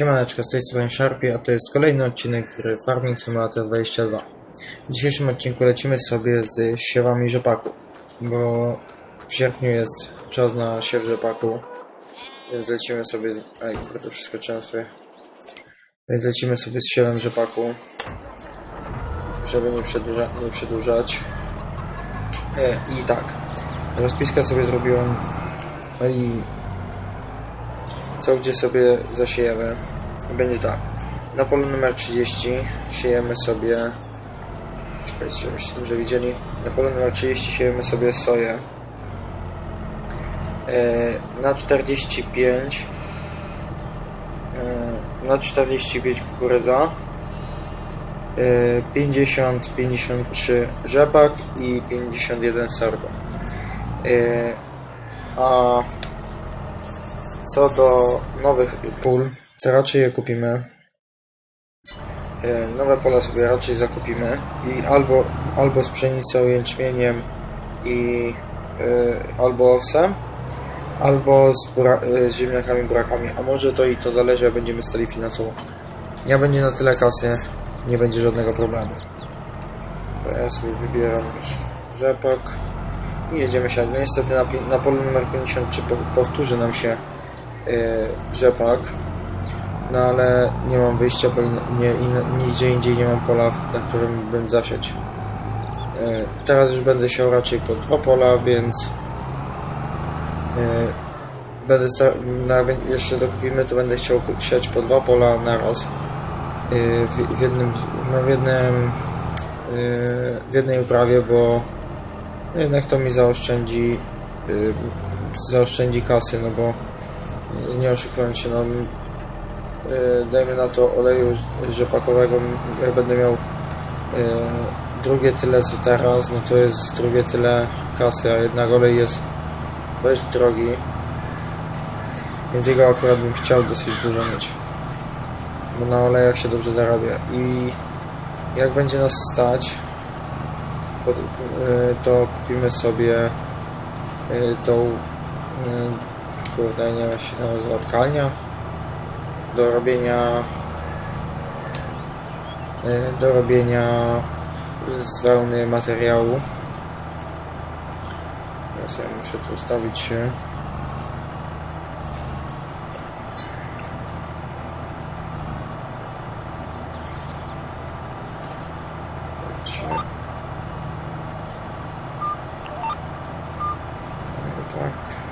Siemaneczko, z tej strony Sharpie, a to jest kolejny odcinek gry Farming Simulator 22. W dzisiejszym odcinku lecimy sobie z siewami rzepaku, bo w sierpniu jest czas na siew rzepaku, więc lecimy sobie z... Ej, kurde, przeskoczyłem sobie. Więc lecimy sobie z siewem rzepaku, żeby nie, przedłuża... nie przedłużać. E, I tak, rozpiskę sobie zrobiłem, no i co gdzie sobie zasiejemy. Będzie tak. Na polu numer 30 siejemy sobie. Czekajcie, żebyście dobrze widzieli. Na polu numer 30 siejemy sobie soję. E, na 45 e, na 45 kukurydza. E, 50, 53 rzepak i 51 sorgo. E, a co do nowych pól, to raczej je kupimy. E, Nowe pola sobie raczej zakupimy i albo, albo z pszenicą, jęczmieniem i e, albo owsem, albo z, e, z ziemniakami, burakami, a może to i to zależy, jak będziemy stali finansowo. Ja będzie na tyle kasy, nie będzie żadnego problemu. To ja sobie wybieram już rzepak i jedziemy się. No niestety na, na polu numer 53 po- powtórzy nam się rzepak, no ale nie mam wyjścia, bo nie, in, nigdzie indziej nie mam pola, na którym bym zasiać. Y, teraz już będę siał raczej po dwa pola, więc y, będę na, jeszcze dokupimy, to będę chciał siać po dwa pola naraz w, w jednym, no w jednym w jednej uprawie, bo jednak to mi zaoszczędzi zaoszczędzi kasy, no bo nie oszukując się, no yy, dajmy na to oleju rzepakowego, jak będę miał yy, drugie tyle co teraz, no to jest drugie tyle kasy, a jednak olej jest dość drogi, więc jego akurat bym chciał dosyć dużo mieć, bo na olejach się dobrze zarabia. I jak będzie nas stać, to, yy, to kupimy sobie tą kurde, nie wiem się nazywa, tkalnia do robienia y, do robienia z wełny materiału ja sobie muszę tu ustawić się. Tak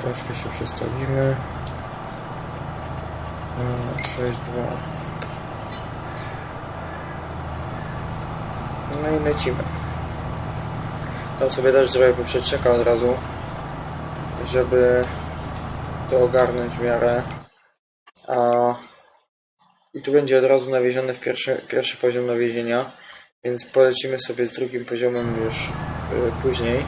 Troszkę się przestawimy. 6, 2. No i lecimy. Tam sobie też zrobię poprzeczeka od razu, żeby to ogarnąć w miarę. A i tu będzie od razu nawieziony w pierwszy, pierwszy poziom nawiezienia, więc polecimy sobie z drugim poziomem już y, później.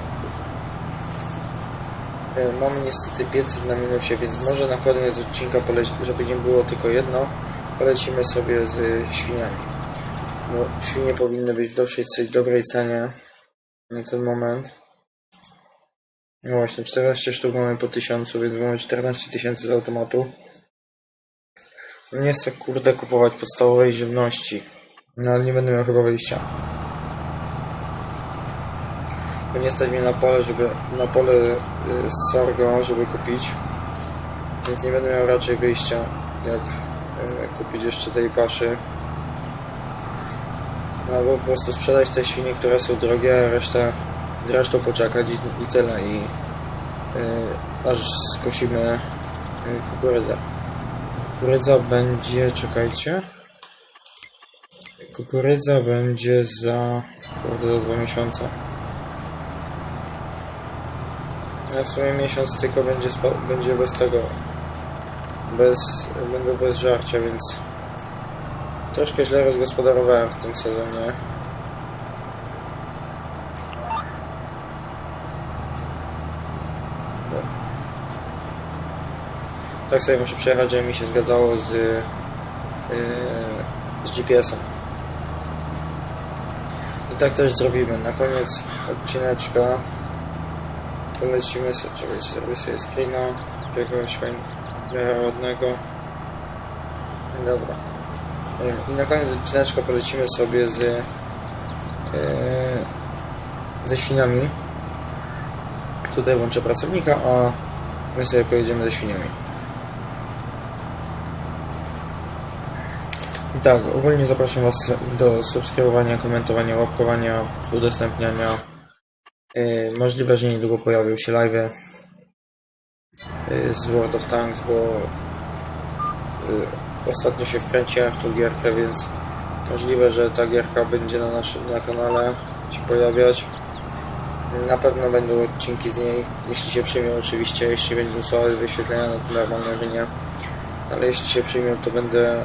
E, Mamy niestety 500 na minusie, więc może na koniec odcinka, żeby nie było tylko jedno, polecimy sobie z świniami. Bo świnie powinny być w dosyć dobrej cenie na ten moment. No właśnie, 14 sztuk mamy po 1000, więc mamy 14 tysięcy z automatu. Nie chcę kurde kupować podstawowej żywności, no ale nie będę miał chyba wyjścia. Bo nie stać mnie na pole, żeby na pole y, z sorgo, żeby kupić. Więc nie będę miał raczej wyjścia, jak y, kupić jeszcze tej paszy. No albo po prostu sprzedać te świnie, które są drogie, resztę z resztą poczekać i, i tyle. I y, aż skosimy kukurydzę. Kukurydza będzie, czekajcie. Kukurydza będzie za, kurde, za dwa miesiące. Ja w sumie miesiąc tylko będzie, będzie bez tego. Bez, będę bez żarcia, więc troszkę źle rozgospodarowałem w tym sezonie. No. Tak sobie muszę przejechać, żeby mi się zgadzało z, yy, z GPS-em. I tak też zrobimy. Na koniec odcineczka polecimy sobie, czekajcie, zrobię sobie screena jakiegoś fajnego ładnego. Dobra. E, I na koniec odcineczka polecimy sobie z e, ze świniami. Tutaj włączę pracownika, a my sobie pojedziemy ze świniami. I tak, ogólnie zapraszam Was do subskrybowania, komentowania, łapkowania, udostępniania. Yy, możliwe, że niedługo pojawią się live yy, z World of Tanks, bo yy, ostatnio się wkręciłem w tą gierkę, więc możliwe, że ta gierka będzie na naszym na kanale się pojawiać. Na pewno będą odcinki z niej, jeśli się przyjmą oczywiście, jeśli będą słabe wyświetlenia, no to normalne, że nie. Ale jeśli się przyjmą, to będę,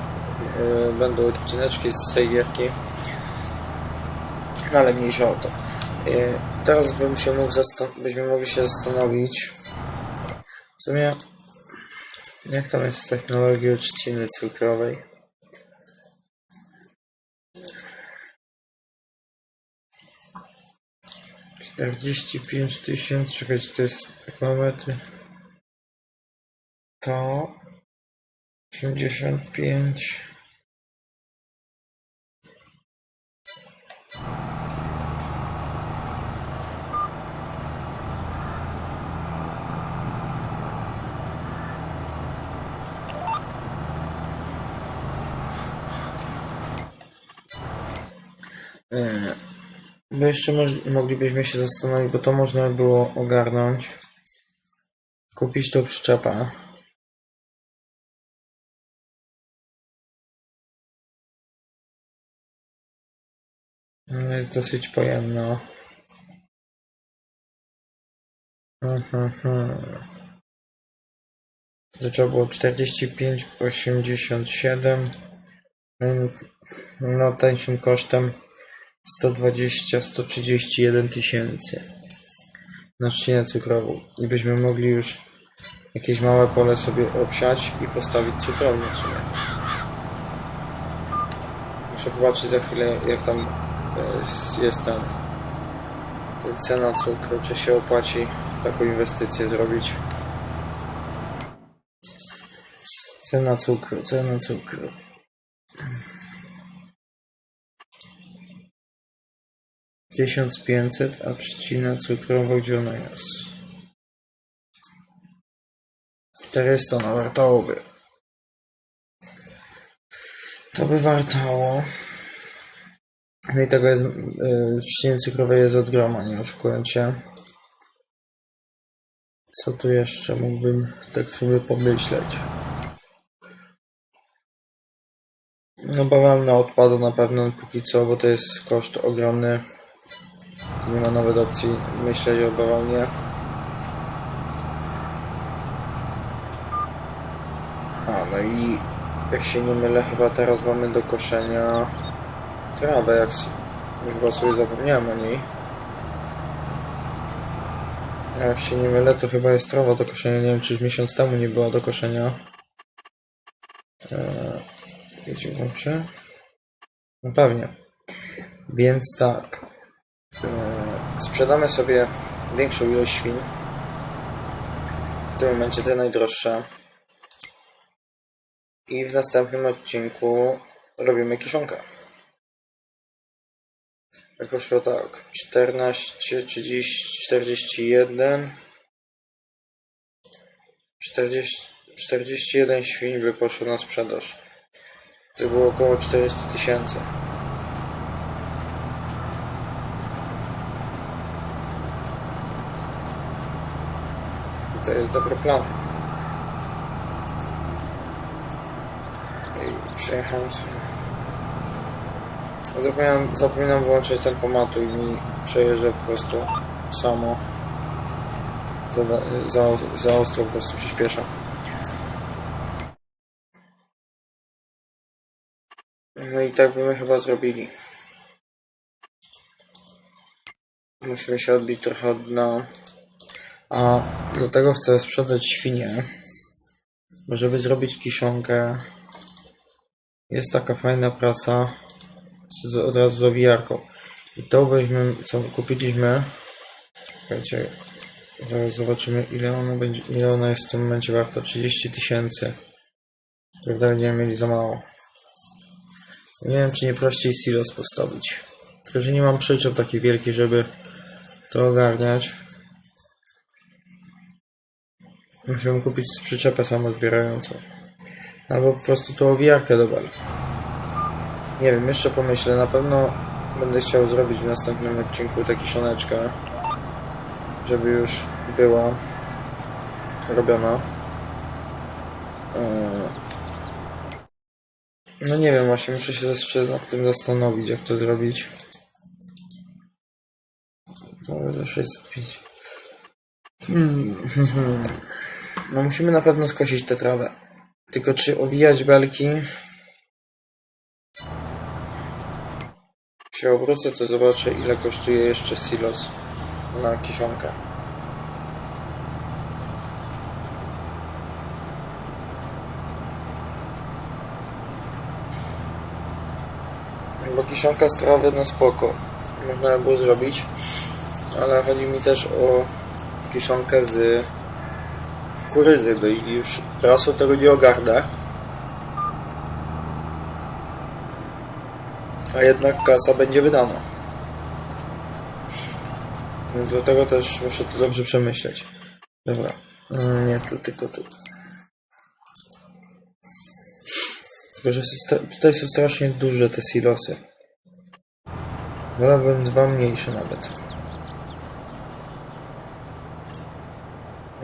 yy, będą odcineczki z tej gierki. No ale mniejsza o to. Teraz bym się mógł byśmy mogli się zastanowić w sumie jak tam jest z technologią trzciny cukrowej. Czterdzieści pięć tysięcy, czekajcie, to jest kilometry. To osiemdziesiąt pięć. Bo jeszcze moglibyśmy się zastanowić, bo to można by było ogarnąć. Kupić tą przyczepę. Ona jest dosyć pojemna. Mhm. To trzeba było 45,87. Mm, No, tańszym kosztem 120-131 tysięcy na trzcinę cukrową. I byśmy mogli już jakieś małe pole sobie obsiać i postawić cukrownię w sumie. Muszę popatrzeć za chwilę, jak tam e, jest- ten cena cukru, czy się opłaci taką inwestycję zrobić. Cena cukru, cena cukru. Tysiąc pięćset, a trzcina cukrowa gdzie ona jest? 400 no wartałoby. To by wartało. No i tego jest, yy, trzciny jest od groma, nie oszukuję cię. Co tu jeszcze mógłbym tak sobie pomyśleć? No bawełna odpada na pewno póki co, bo to jest koszt ogromny. Tu nie ma nawet opcji myśleć o bawełnie. A, no i jak się nie mylę, chyba teraz mamy do koszenia trawę, jak chyba sobie zapomniałem o niej. A jak się nie mylę, to chyba jest trawa do koszenia. Nie wiem, czy miesiąc temu nie była do koszenia. Eee, wiecie, włączę? No pewnie. Więc tak. Eee, sprzedamy sobie większą ilość świn. W tym momencie te najdroższe. I w następnym odcinku robimy kiszonkę. Jak poszło tak, 14, 30, 41, 40, 41 świń by poszło na sprzedaż. To było około 400 tysięcy. To jest dobry plan. I przejechałem sobie. Zapomniałem, zapominam wyłączyć tempomatu i mi przejeżdża po prostu samo. Za, za, za ostro po prostu przyspiesza. No i tak bymy chyba zrobili. Musimy się odbić trochę od dna. A do tego chcę sprzedać świnie. Żeby zrobić kiszonkę jest taka fajna prasa z, od razu z owijarką. I to byśmy, co kupiliśmy, słuchajcie, Zaraz zobaczymy ile ona będzie, ile ona jest w tym momencie warta. 30 tysięcy. Prawda, będziemy mieli za mało. Nie wiem, czy nie prościej silos postawić. Tylko, że nie mam przyczep taki wielki, żeby to ogarniać. Musimy kupić przyczepę samozbierającą. Albo po prostu tą owijarkę do bel. Nie wiem, jeszcze pomyślę. Na pewno będę chciał zrobić w następnym odcinku taki szoneczkę, żeby już była robiona. Eee, No nie wiem, właśnie muszę się jeszcze nad tym zastanowić, jak to zrobić. Zawsze jest pić. Hmm, hmm, hmm. No musimy na pewno skosić tę trawę. Tylko czy owijać belki? Jak się obrócę, to zobaczę ile kosztuje jeszcze silos na kiszonkę. Bo kiszonka z trawy, no spoko. Można by było zrobić. Ale chodzi mi też o kiszonkę z kukurydzy, bo i już rasu tego nie ogarnę. A jednak kasa będzie wydana. Więc dlatego też muszę to dobrze przemyśleć. Dobra. Mm, Nie, tu tylko tu. Tylko, że tutaj są strasznie duże te silosy. Wolałbym dwa mniejsze nawet.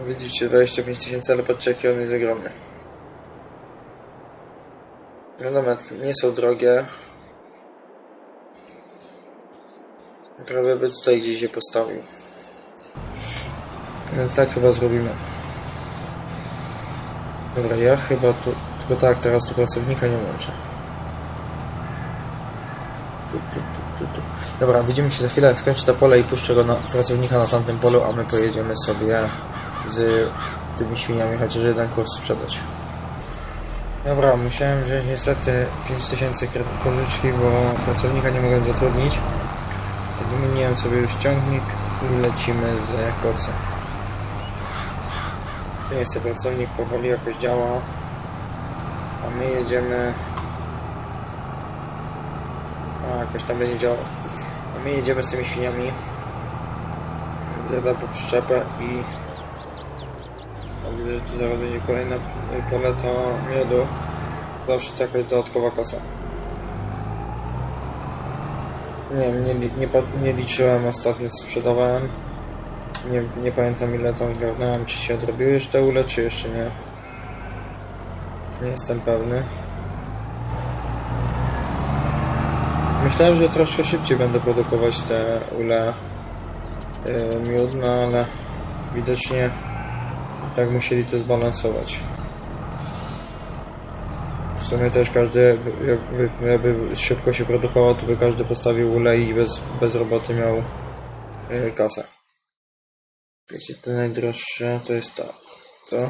Widzicie, 25 tysięcy, ale patrzcie jaki on jest ogromny. No dobra, nie są drogie. Prawie by tutaj gdzieś się postawił. No tak chyba zrobimy. Dobra, ja chyba tu... Tylko tak, teraz tu pracownika nie łączę. Tu, tu, tu, tu, tu. Dobra, widzimy się za chwilę, jak skończę to pole i puszczę go na pracownika na tamtym polu, a my pojedziemy sobie z tymi świniami, chociaż jeden kurs sprzedać. Dobra, musiałem wziąć niestety 5000 kredyt pożyczki, bo pracownika nie mogłem zatrudnić. Wymieniłem sobie już ciągnik i lecimy z koksem. Tu jest pracownik, powoli jakoś działa. A my jedziemy... A, jakoś tam będzie działał. A my jedziemy z tymi świniami. Zadam po przyczepę i... Że tu zaraz kolejna paleta miodu. Zawsze to jakaś dodatkowa kasa. Nie wiem, nie, nie, nie liczyłem ostatnio co sprzedawałem. Nie, nie pamiętam ile tam zgarnąłem, czy się odrobiły te ule, czy jeszcze nie. Nie jestem pewny. Myślałem, że troszkę szybciej będę produkować te ule yy, miód, no ale widocznie tak musieli to zbalansować. W sumie też każdy, jakby, jakby szybko się produkował, to by każdy postawił ule i bez, bez roboty miał yy, kasę. Wiecie, te najdroższe to jest tak. To.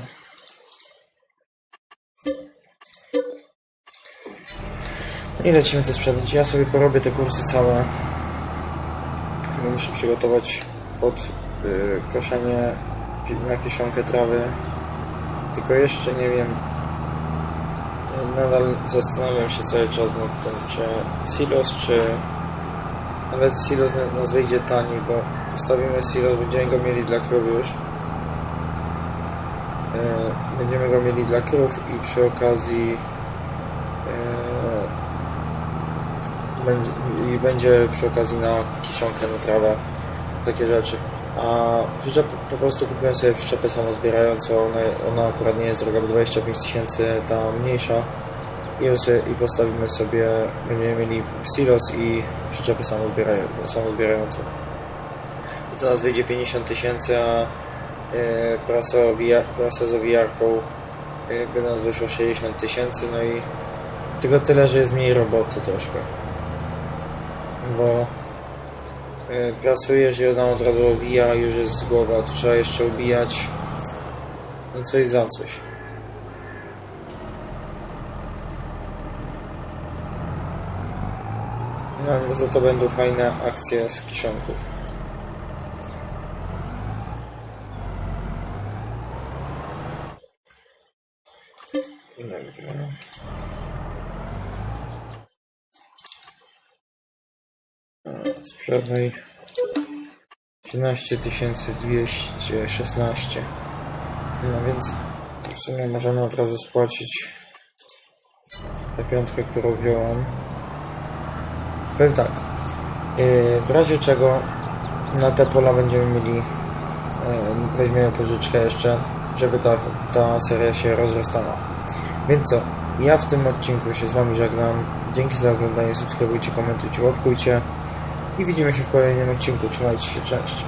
I lecimy to sprzedać. Ja sobie porobię te kursy całe. Muszę przygotować pod y, koszenie na kiszonkę trawy. Tylko jeszcze nie wiem. Nadal zastanawiam się cały czas nad tym, czy silos, czy nawet silos na- nas wyjdzie tani, bo postawimy silos, będziemy go mieli dla krów już. E, Będziemy go mieli dla krów i przy okazji e, i będzie przy okazji na kiszonkę, na trawę, takie rzeczy. A przyczep, po prostu kupiłem sobie przyczepę samozbierającą, ona, ona akurat nie jest droga, bo 25 tysięcy, ta mniejsza. I, sobie, I postawimy sobie, będziemy mieli silos i przyczepę samozbierają- samozbierającą. I to nas wyjdzie 50 tysięcy, a e, prasa, z owijarką e, by nas wyszło 60 tysięcy, no i tylko tyle, że jest mniej roboty troszkę. Bo pracujesz i ona od razu owija, już jest z głowy, a tu trzeba jeszcze ubijać. No coś za coś. No, za to będą fajne akcje z kiszonką. Dobra. E, Sprzedaj 13 216. No więc w sumie możemy od razu spłacić tę piątkę, którą wziąłem. Powiem tak. yy, W razie czego na te pola będziemy mieli yy, weźmiemy pożyczkę jeszcze, żeby ta, ta seria się rozrastała. Więc co? Ja w tym odcinku się z Wami żegnam. Dzięki za oglądanie, subskrybujcie, komentujcie, łapkujcie i widzimy się w kolejnym odcinku. Trzymajcie się, cześć.